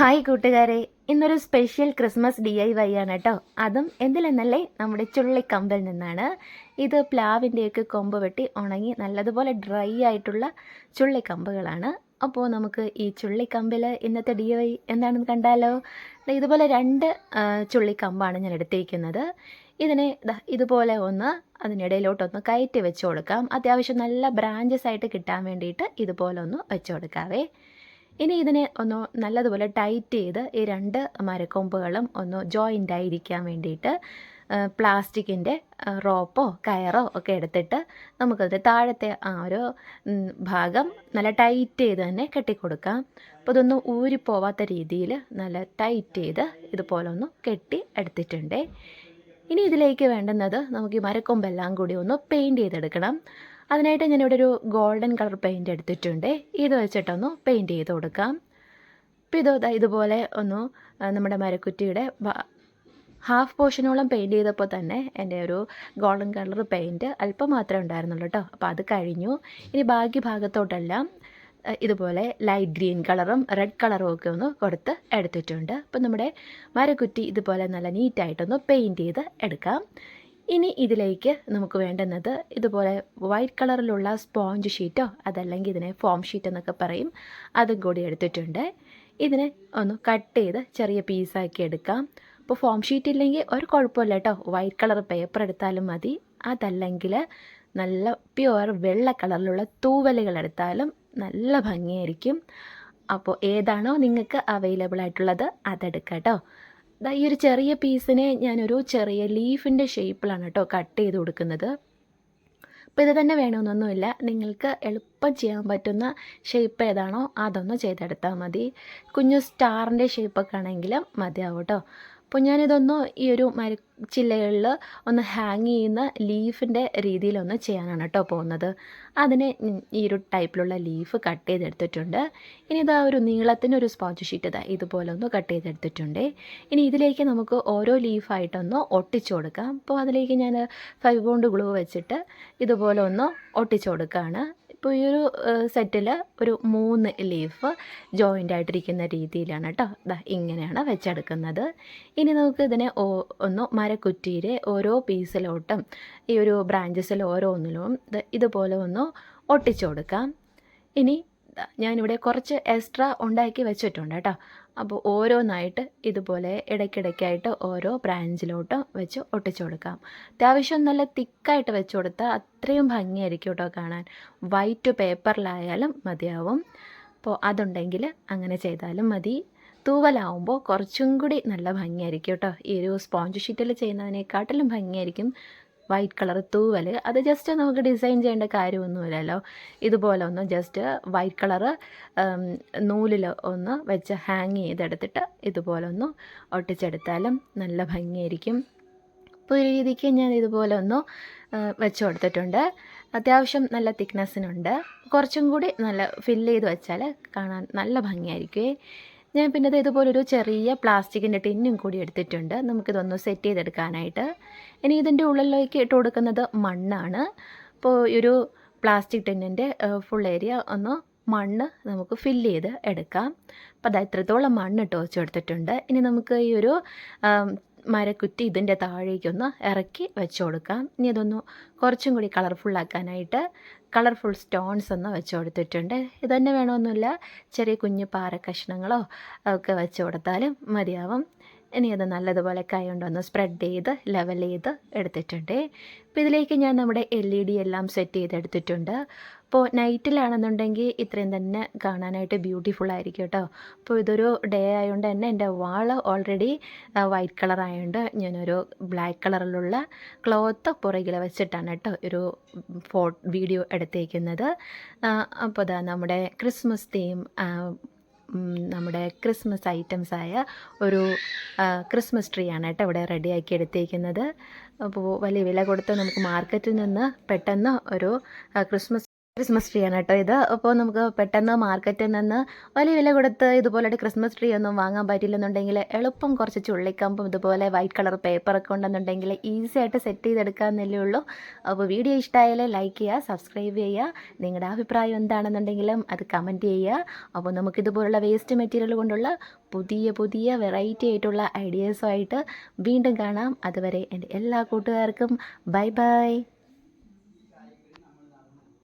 Hi കൂട്ടുകാരെ ഇന്നൊരു special Christmas D I Y ആണ് കേട്ടോ അതും എന്തിലെന്നല്ലേ നമ്മുടെ ചുള്ളിക്കമ്പിൽ നിന്നാണ്. ഇത് പ്ലാവിന്റെയൊക്കെ കൊമ്പ് വെട്ടി ഉണങ്ങി നല്ലതുപോലെ ഡ്രൈ ആയിട്ടുള്ള ചുള്ളിക്കമ്പുകളാണ്. അപ്പോൾ നമുക്ക് ഈ ചുള്ളിക്കമ്പിൽ ഇന്നത്തെ ഡി വൈ എന്താണെന്ന് കണ്ടാലോ? ഇതുപോലെ രണ്ട് ചുള്ളിക്കമ്പാണ് ഞാൻ എടുത്തിരിക്കുന്നത് ഇതിനെ ഇതുപോലെ ഒന്ന് അതിനിടയിലോട്ടൊന്ന് കയറ്റി വെച്ച് കൊടുക്കാം. അത്യാവശ്യം നല്ല ബ്രാഞ്ചസ് ആയിട്ട് കിട്ടാൻ വേണ്ടിയിട്ട് ഇതുപോലെ ഒന്ന് വെച്ച് കൊടുക്കാവേ. ഇനി ഇതിനെ ഒന്ന് നല്ലതുപോലെ ടൈറ്റ് ചെയ്ത് ഈ രണ്ട് മരക്കൊമ്പുകളും ഒന്ന് ജോയിന്റ് ആയിരിക്കാൻ വേണ്ടിയിട്ട് പ്ലാസ്റ്റിക്കിന്റെ റോപ്പോ കയറോ ഒക്കെ എടുത്തിട്ട് നമുക്കത് താഴത്തെ ആ ഒരു ഭാഗം നല്ല ടൈറ്റ് ചെയ്ത് തന്നെ കെട്ടിക്കൊടുക്കാം. അപ്പോൾ ഇതൊന്നും ഊരിപ്പോവാത്ത രീതിയിൽ നല്ല ടൈറ്റ് ചെയ്ത് ഇതുപോലെ ഒന്ന് കെട്ടി എടുത്തിട്ടുണ്ട്. ഇനി ഇതിലേക്ക് വേണ്ടുന്നത് നമുക്ക് ഈ മരക്കൊമ്പെല്ലാം കൂടി ഒന്ന് പെയിന്റ് ചെയ്തെടുക്കണം. അതിനായിട്ട് ഞാനിവിടെ ഒരു ഗോൾഡൻ കളർ പെയിന്റ് എടുത്തിട്ടുണ്ട്. ഇത് വെച്ചിട്ടൊന്ന് പെയിന്റ് ചെയ്ത് കൊടുക്കാം. അപ്പോൾ ഇത് ഇതുപോലെ ഒന്ന് നമ്മുടെ മരക്കുറ്റിയുടെ ഹാഫ് പോർഷനോളം പെയിന്റ് ചെയ്തപ്പോൾ തന്നെ എന്റെ ഒരു ഗോൾഡൻ കളർ പെയിന്റ് അല്പം മാത്രമേ ഉണ്ടായിരുന്നുള്ളൂ കേട്ടോ. അപ്പോൾ അത് കഴിഞ്ഞു. ഇനി ബാക്കി ഭാഗത്തോട്ടെല്ലാം ഇതുപോലെ ലൈറ്റ് ഗ്രീൻ കളറും റെഡ് കളറും ഒക്കെ ഒന്ന് കൊടുത്ത് എടുത്തിട്ടുണ്ട്. അപ്പോൾ നമ്മുടെ മരക്കുറ്റി ഇതുപോലെ നല്ല നീറ്റായിട്ടൊന്ന് പെയിന്റ് ചെയ്ത് എടുക്കാം. ഇനി ഇതിലേക്ക് നമുക്ക് വേണ്ടുന്നത് ഇതുപോലെ വൈറ്റ് കളറിലുള്ള സ്പോഞ്ച് ഷീറ്റോ അതല്ലെങ്കിൽ ഇതിനെ ഫോം ഷീറ്റ് എന്നൊക്കെ പറയും. അതും കൂടി എടുത്തിട്ടുണ്ട്. ഇതിനെ ഒന്ന് കട്ട് ചെയ്ത് ചെറിയ പീസാക്കി എടുക്കാം. അപ്പോൾ ഫോം ഷീറ്റ് ഇല്ലെങ്കിൽ ഒരു കുഴപ്പമില്ല കേട്ടോ. വൈറ്റ് കളർ പേപ്പർ എടുത്താലും മതി. അതല്ലെങ്കിൽ നല്ല പ്യുവർ വെള്ള കളറിലുള്ള തൂവലുകൾ എടുത്താലും നല്ല ഭംഗിയായിരിക്കും. അപ്പോൾ ഏതാണോ നിങ്ങൾക്ക് അവൈലബിൾ ആയിട്ടുള്ളത് അതെടുക്കാം കേട്ടോ. ഈ ഒരു ചെറിയ പീസിനെ ഞാനൊരു ചെറിയ ലീഫിന്റെ ഷേപ്പിലാണ് കേട്ടോ കട്ട് ചെയ്ത് കൊടുക്കുന്നത്. അപ്പോൾ ഇത് തന്നെ വേണമെന്നൊന്നുമില്ല നിങ്ങൾക്ക് എളുപ്പം ചെയ്യാൻ പറ്റുന്ന ഷേപ്പ് ഏതാണോ അതൊന്ന് ചെയ്തെടുത്താൽ മതി. കുഞ്ഞു സ്റ്റാറിന്റെ ഷേപ്പൊക്കെ ആണെങ്കിലും മതിയാവും കേട്ടോ. അപ്പോൾ ഞാനിതൊന്ന് ഈ ഒരു മര ചില്ലകളിൽ ഒന്ന് ഹാങ് ചെയ്യുന്ന ലീഫിന്റെ രീതിയിലൊന്ന് ചെയ്യാനാണ് കേട്ടോ പോകുന്നത്. അതിന് ഈ ഒരു ടൈപ്പിലുള്ള ലീഫ് കട്ട് ചെയ്തെടുത്തിട്ടുണ്ട്. ഇനി ഇതാ ഒരു നീളത്തിന്റെ ഒരു സ്പോഞ്ച് ഷീറ്റ് ഇതാ ഇതുപോലെ ഒന്ന് കട്ട് ചെയ്തെടുത്തിട്ടുണ്ട്. ഇനി ഇതിലേക്ക് നമുക്ക് ഓരോ ലീഫായിട്ടൊന്ന് ഒട്ടിച്ചു കൊടുക്കാം. അപ്പോൾ അതിലേക്ക് ഞാൻ ഫൈവ് ബോണ്ട് ഗ്ലൂ വെച്ചിട്ട് ഇതുപോലെ ഒന്ന് ഒട്ടിച്ചു കൊടുക്കുകയാണ് ഇപ്പോൾ ഈ ഒരു സെറ്റിൽ ഒരു മൂന്ന് ലീഫ് ജോയിന്റ് ആയിട്ടിരിക്കുന്ന രീതിയിലാണ് കേട്ടോ ദാ ഇങ്ങനെയാണ് വെച്ചെടുക്കുന്നത്. ഇനി നമുക്ക് ഇതിനെ ഒന്ന് മരക്കുറ്റിയിലെ ഓരോ പീസിലോട്ടും ഈ ഒരു ബ്രാഞ്ചസിൽ ഓരോന്നിലും ഇതുപോലെ ഒന്ന് ഒട്ടിച്ചു കൊടുക്കാം ഇനി ഞാനിവിടെ കുറച്ച് എക്സ്ട്രാ ഉണ്ടാക്കി വെച്ചിട്ടുണ്ട് കേട്ടോ. അപ്പോൾ ഓരോന്നായിട്ട് ഇതുപോലെ ഇടയ്ക്കിടയ്ക്കായിട്ട് ഓരോ ബ്രാഞ്ചിലോട്ട് വെച്ച് ഒട്ടിച്ചു കൊടുക്കാം. അത്യാവശ്യം നല്ല തിക്കായിട്ട് വെച്ച് കൊടുത്താൽ അത്രയും ഭംഗിയായിരിക്കും കേട്ടോ കാണാൻ. വൈറ്റ് പേപ്പറിലായാലും മതിയാവും. അപ്പോൾ അതുണ്ടെങ്കിൽ അങ്ങനെ ചെയ്താലും മതി. തൂവലാവുമ്പോൾ കുറച്ചും കൂടി നല്ല ഭംഗിയായിരിക്കും കേട്ടോ. ഈ ഒരു സ്പോഞ്ച് ഷീറ്റിൽ ചെയ്യുന്നതിനെക്കാട്ടിലും ഭംഗിയായിരിക്കും. വൈറ്റ് കളർ തൂവൽ. അത് ജസ്റ്റ് നമുക്ക് ഡിസൈൻ ചെയ്യേണ്ട കാര്യമൊന്നുമില്ലല്ലോ. ഇതുപോലെ ഒന്ന് ജസ്റ്റ് വൈറ്റ് കളർ നൂലിൽ ഒന്ന് വെച്ച് ഹാങ് ചെയ്തെടുത്തിട്ട് ഇതുപോലെ ഒന്ന് ഒട്ടിച്ചെടുത്താലും നല്ല ഭംഗിയായിരിക്കും. അപ്പോൾ ഒരു രീതിക്ക് ഞാൻ ഇതുപോലെ ഒന്ന് വെച്ച് കൊടുത്തിട്ടുണ്ട്. അത്യാവശ്യം നല്ല തിക്നെസ്സിനുണ്ട് കുറച്ചും കൂടി നല്ല ഫില്ല് ചെയ്ത് വെച്ചാൽ കാണാൻ നല്ല ഭംഗിയായിരിക്കുമേ ഞാൻ പിന്നെ ഇത് ഇതുപോലൊരു ചെറിയ പ്ലാസ്റ്റിക്കിന്റെ ടിന്നും കൂടി എടുത്തിട്ടുണ്ട്. നമുക്കിതൊന്ന് സെറ്റ് ചെയ്തെടുക്കാനായിട്ട്. ഇനി ഇതിന്റെ ഉള്ളിലേക്ക് ഇട്ട് കൊടുക്കുന്നത് മണ്ണാണ്. അപ്പോൾ ഒരു പ്ലാസ്റ്റിക് ടിന്നിന്റെ ഫുൾ ഏരിയ ഒന്ന് മണ്ണ് നമുക്ക് ഫില്ല് ചെയ്ത് എടുക്കാം. അപ്പോൾ അത് എത്രത്തോളം മണ്ണ് ഇട്ട് വെച്ച് കൊടുത്തിട്ടുണ്ട്. ഇനി നമുക്ക് ഈ ഒരു മരക്കുറ്റി ഇതിന്റെ താഴേക്കൊന്ന് ഇറക്കി വെച്ച് കൊടുക്കാം. ഇനി അതൊന്ന് കുറച്ചും കൂടി കളർഫുള്ളാക്കാനായിട്ട് കളർഫുൾ സ്റ്റോൺസ് ഒന്ന് വെച്ച് കൊടുത്തിട്ടുണ്ട്. ഇത് തന്നെ വേണമെന്നില്ല ചെറിയ കുഞ്ഞു പാറ കഷ്ണങ്ങളോ ഒക്കെ വെച്ച് കൊടുത്താലും മതിയാവും. ഇനി അത് നല്ലതുപോലെ കൈ കൊണ്ടൊന്ന് സ്പ്രെഡ് ചെയ്ത് ലെവൽ ചെയ്ത് എടുത്തിട്ടുണ്ട്. അപ്പോൾ ഇതിലേക്ക് ഞാൻ നമ്മുടെ എൽ ഇ ഡി എല്ലാം സെറ്റ് ചെയ്തെടുത്തിട്ടുണ്ട്. അപ്പോൾ നൈറ്റിലാണെന്നുണ്ടെങ്കിൽ ഇത്രയും തന്നെ കാണാനായിട്ട് ബ്യൂട്ടിഫുൾ ആയിരിക്കും കേട്ടോ. അപ്പോൾ ഇതൊരു ഡേ ആയതുകൊണ്ട് തന്നെ എന്റെ വാൾ ഓൾറെഡി വൈറ്റ് കളർ ആയതുകൊണ്ട് ഞാനൊരു ബ്ലാക്ക് കളറിലുള്ള ക്ലോത്ത് പുറകിൽ വെച്ചിട്ടാണ് കേട്ടോ ഒരു ഫോ വീഡിയോ എടുത്തേക്കുന്നത്. അപ്പോൾ അതാ നമ്മുടെ ക്രിസ്മസ് തീം നമ്മുടെ ക്രിസ്മസ് ഐറ്റംസ് ആയ ഒരു ക്രിസ്മസ് ട്രീ ആണ് കേട്ടോ ഇവിടെ റെഡിയാക്കി എടുത്തേക്കുന്നത് അപ്പോൾ വലിയ വില കൊടുത്ത് നമുക്ക് മാർക്കറ്റിൽ നിന്ന് പെട്ടെന്ന് ഒരു ക്രിസ്മസ് ക്രിസ്മസ് ട്രീ ആണ് കേട്ടോ ഇത്. അപ്പോൾ നമുക്ക് പെട്ടെന്ന് മാർക്കറ്റിൽ നിന്ന് വലിയ വില കൊടുത്ത് ഇതുപോലൊരു ക്രിസ്മസ് ട്രീ ഒന്നും വാങ്ങാൻ പറ്റില്ലെന്നുണ്ടെങ്കിൽ എളുപ്പം കുറച്ച് ചുള്ളിക്കമ്പും ഇതുപോലെ വൈറ്റ് കളർ പേപ്പറൊക്കെ ഉണ്ടെന്നുണ്ടെങ്കിൽ ഈസി ആയിട്ട് സെറ്റ് ചെയ്തെടുക്കാമെന്നല്ലേ ഉള്ളൂ. അപ്പോൾ വീഡിയോ ഇഷ്ടമായാൽ ലൈക്ക് ചെയ്യുക സബ്സ്ക്രൈബ് ചെയ്യുക. നിങ്ങളുടെ അഭിപ്രായം എന്താണെന്നുണ്ടെങ്കിലും അത് കമന്റ് ചെയ്യുക. അപ്പോൾ നമുക്കിതുപോലുള്ള വേസ്റ്റ് മെറ്റീരിയൽ കൊണ്ടുള്ള പുതിയ പുതിയ വെറൈറ്റി ആയിട്ടുള്ള ഐഡിയാസുമായിട്ട് വീണ്ടും കാണാം. അതുവരെ എന്റെ എല്ലാ കൂട്ടുകാർക്കും ബൈ ബൈ